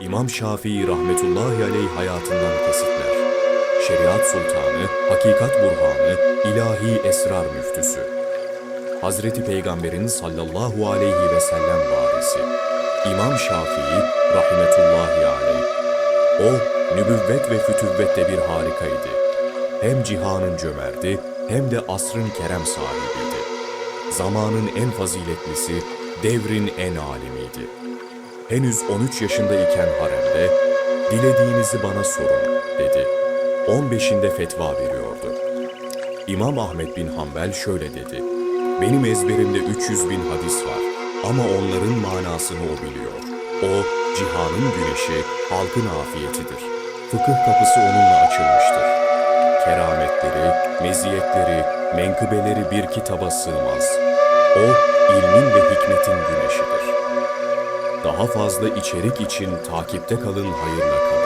İmam Şafii rahmetullahi aleyh hayatından kesitler. Şeriat Sultanı, Hakikat Burhanı, İlahi Esrar Müftüsü. Hazreti Peygamber'in sallallahu aleyhi ve sellem varisi. İmam Şafii rahmetullahi aleyh. O, nübüvvet ve fütüvvette bir harikaydı. Hem cihanın cömerti hem de asrın kerem sahibiydi. Zamanın en faziletlisi, devrin en alimiydi. Henüz 13 yaşındayken haremde, dilediğinizi bana sorun dedi. 15'inde fetva veriyordu. İmam Ahmet bin Hanbel şöyle dedi. Benim ezberimde 300 bin hadis var ama onların manasını o biliyor. O, cihanın güneşi, halkın afiyetidir. Fıkıh kapısı onunla açılmıştır. Kerametleri, meziyetleri, menkıbeleri bir kitaba sığmaz. O, ilmin ve hikmetin güneşidir. Daha fazla içerik için takipte kalın hayırla kalın.